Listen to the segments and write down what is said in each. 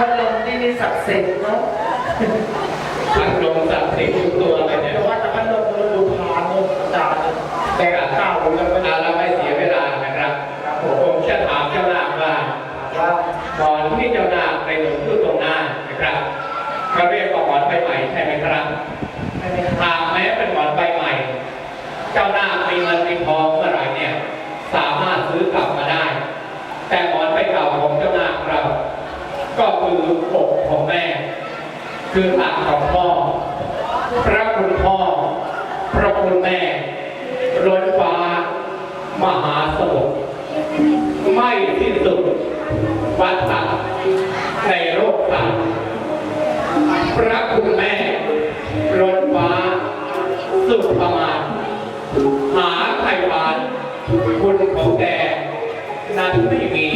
พัดลมที่มีสักดิ์สิทเนาะพัดลมสักดิ์สิทธิ์ทุกตัวเลยเนี่ยแต่ว่าแต่พัดลมมันดูพานลมอากาศแต่อากาศมันไม่เอาเราไม่เสียเวลานะครับผมจะถามเจ้าหน้าว่าก่อนที่เจ้าหน้าไปหลงที่ตรงหน้านะครับเขาเรียกว่าหมอนใบใหม่ใช่ไหมครับหากแม้เป็นหมอนใบใหม่ เจ้าหน้ามีเงินมีทอง ก็คืออกของแม่ คือหากของพ่อ พระคุณพ่อ พระคุณแม่ล้นฟ้า มหาสมุทรไม่ที่สุดวัฏฏะในโลกธาพระคุณแม่ล้นฟ้า สุดประมาณหาไทยวานคุณของแดนั้นไม่มี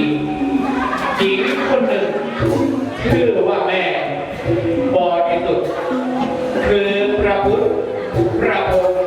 หญิงคนหนึ่ง ชื่อว่าแม่บริสุทธิ์คือพระพุทธพระองค์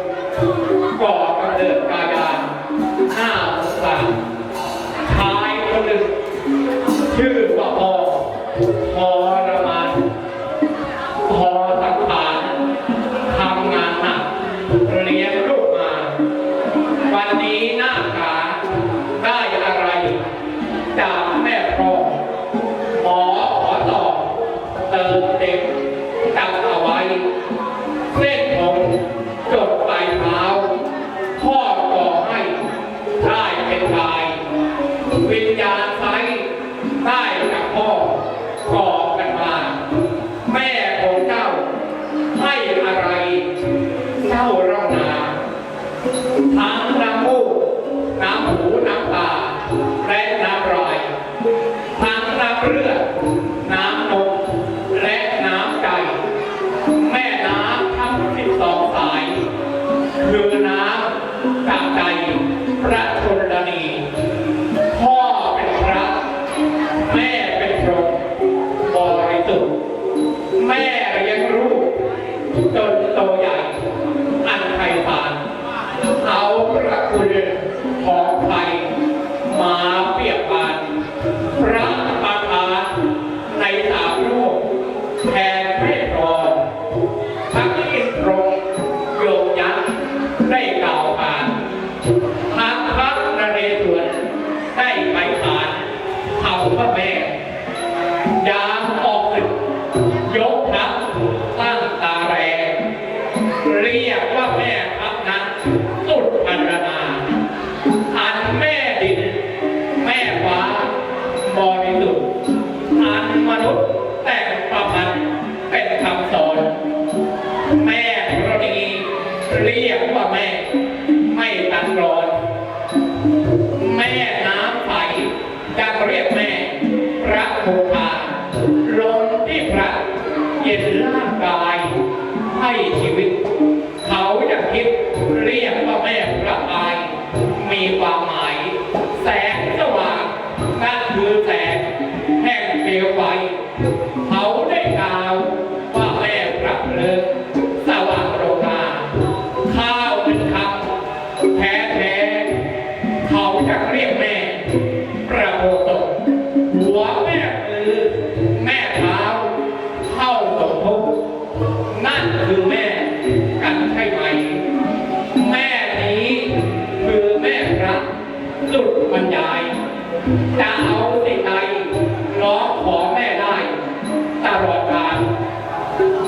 กทั้งตั้างตา ทิพย์เรียกว่าแม่พระกายมีความ บรรยายจะเอาสิ่งใดร้องขอแม่ได้ ตลอดการ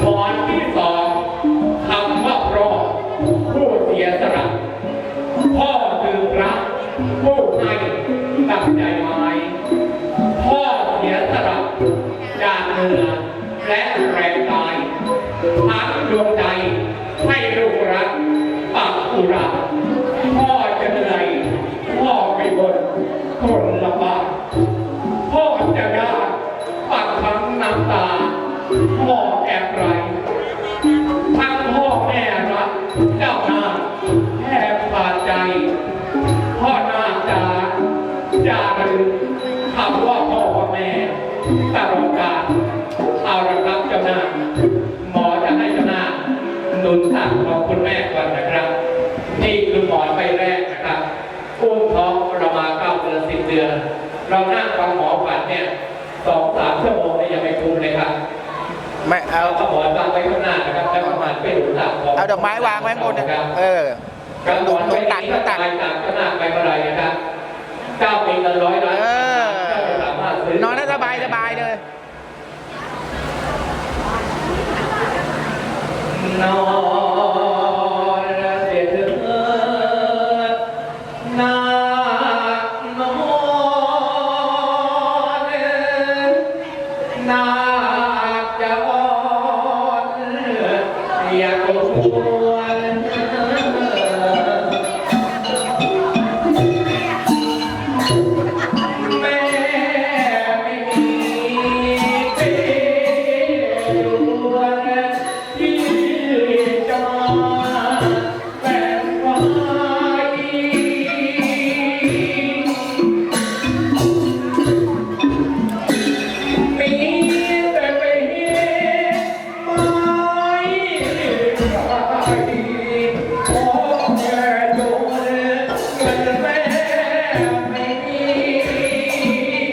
พรที่สอง 어. ไม่เอาเอาหมอนวางไว้ข้างหน้านะครับแล้วก็หันไปดูหลังของเอาดอกไม้วางไว้ข้างบนเนี่ยเออการหมดูอนดูไว้ตักดูตักไปตักข้างหน้าไปเมื่อไหรนะครับเก้าปีละร้อยล้านเออเจ้าจะสามารถซื้อนอนได้สบายสบายเลยนอน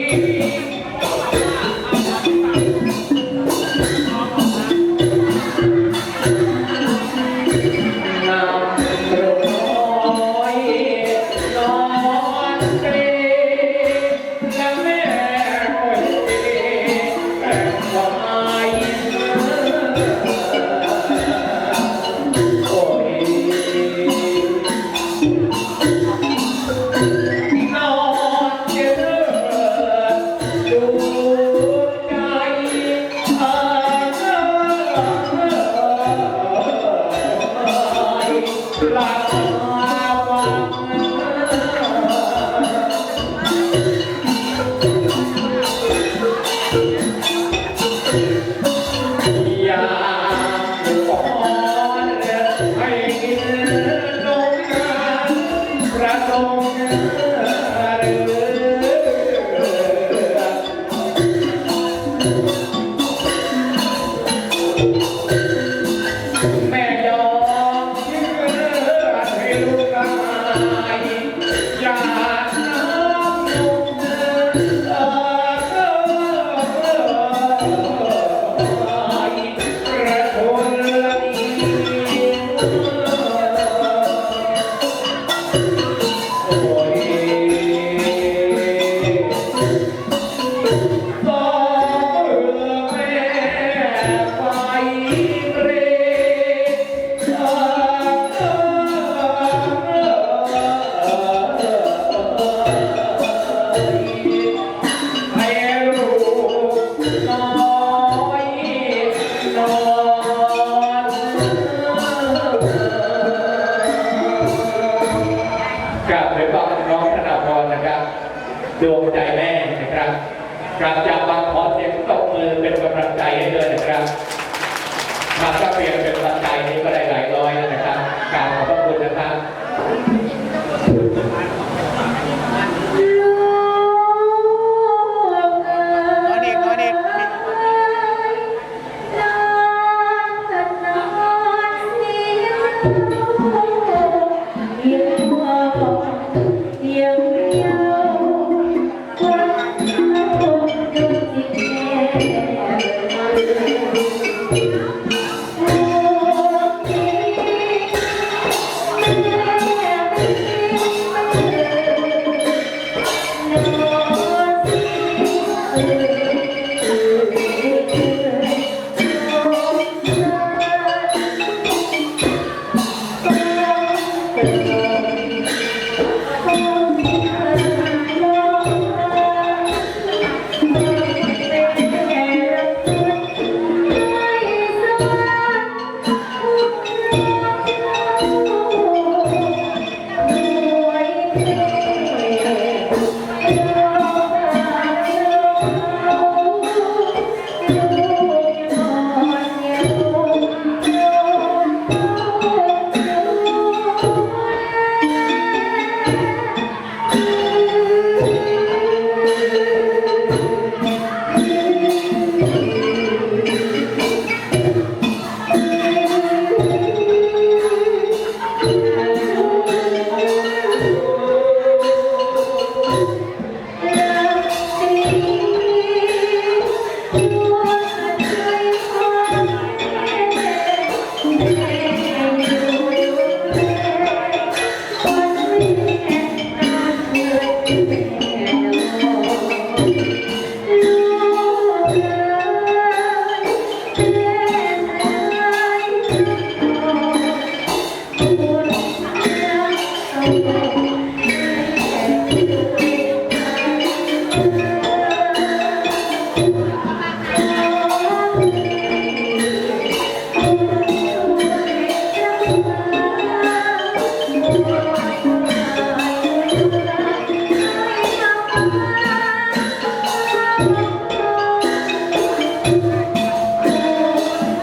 น้ เลยนะครับมาก็เปลี่ยนเป็นกำลังใจนี้ก็ได้หลายร้อยแล้วนะครับกราบขอบพระคุณนะครับ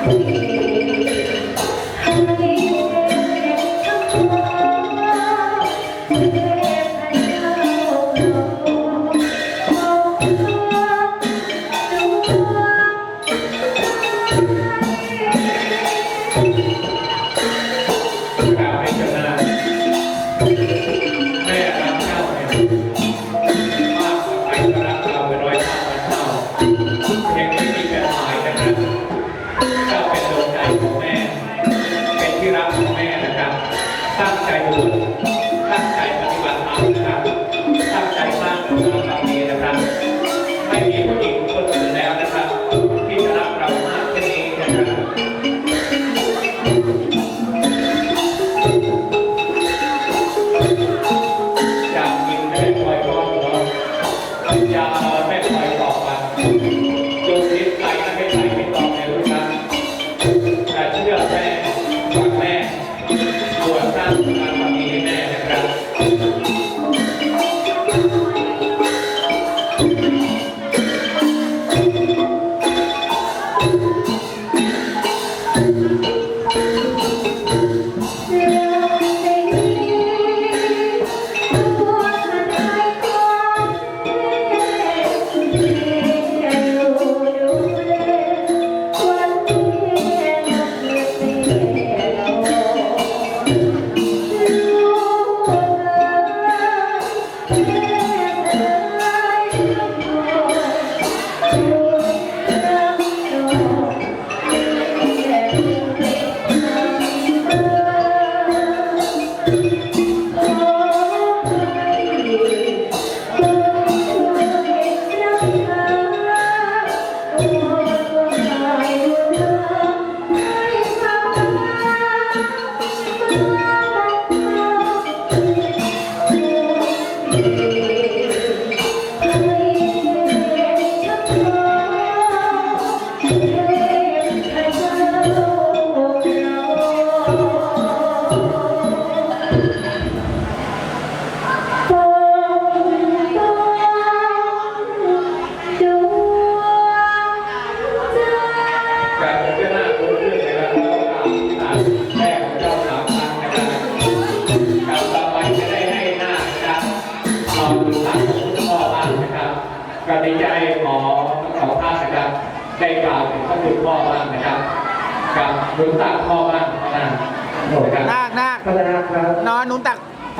ก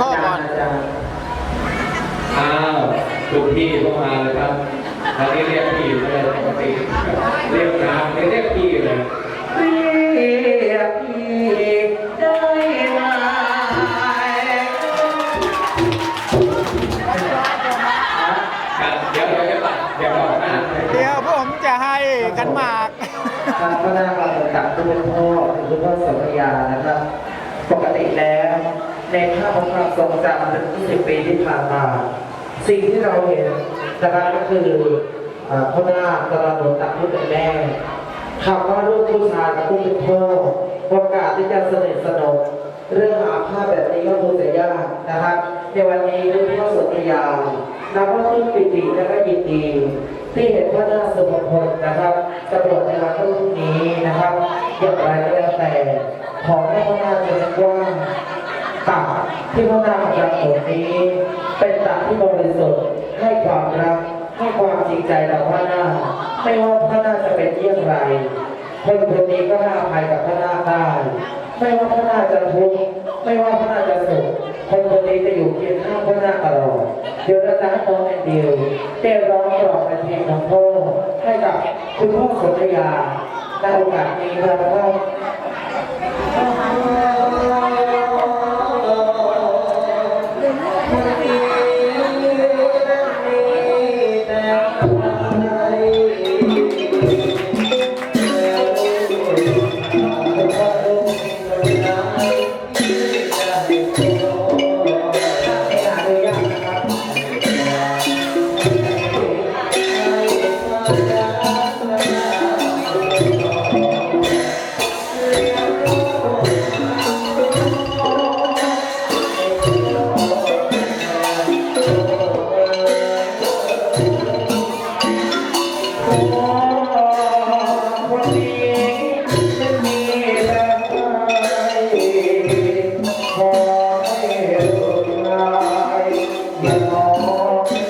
พ่อก่อนอาจารย์อ้าวคุณพี่ก็มาเลยครับตอนนี้เรียกพี่เลยปกติเรียกน้ำเรียกพี่เลยเรียกพี่ได้ไหมกันเดี๋ยวเดี๋ยวจะตัดเดี๋ยวบอกหน้าเดี๋ยวผมจะให้กันหมากทางพระนามกับคุณพ่อคุณพ่อสมัยานะครับ ปกติแล้ว ในภาพของความทรงจำเป็น20 ปีที่ผ่านมา สิ่งที่เราเห็นนะครับก็คือเอ่อพ่อนาคกำลังโดนตักผู้เป็นแม่คำว่าลูกผู้ชายกับผู้เป็นพ่อโอกาสที่จะสนิทสนมเรื่องหาภาพแบบนี้ก็คงจะยากนะครับ ในวันนี้คุณพ่อสุริยานับว่าที่ปิติและก็ยินดี ที่เห็นพระนาคสุภพลนะครับจะบวชในวันพรุ่งนี้นะครับอย่างไรก็แล้วแต่ขอให้พระนาคจะกว้าง ตักที่พระนามประผลนี้ เป็นตักที่บริสุทธิ์ให้ความรักให้ความจริงใจต่อพระนาคไม่ว่าพระนาคจะเป็นเยี่ยงไร คนคนนี้ก็ให้อภัยกับพระนาคได้ไม่ว่าพระนาคจะทุกข์ไม่ว่าพระนาคจะสุขคนคนนี้จะอยู่เคียงข้างพระนาคตลอดเดี๋ยวเราจะให้น้องแอนดิวได้ร้องกรอบเป็นเพลงของพ่อให้กับคุณพ่อสนธยาในโอกาสนี้ครับ all.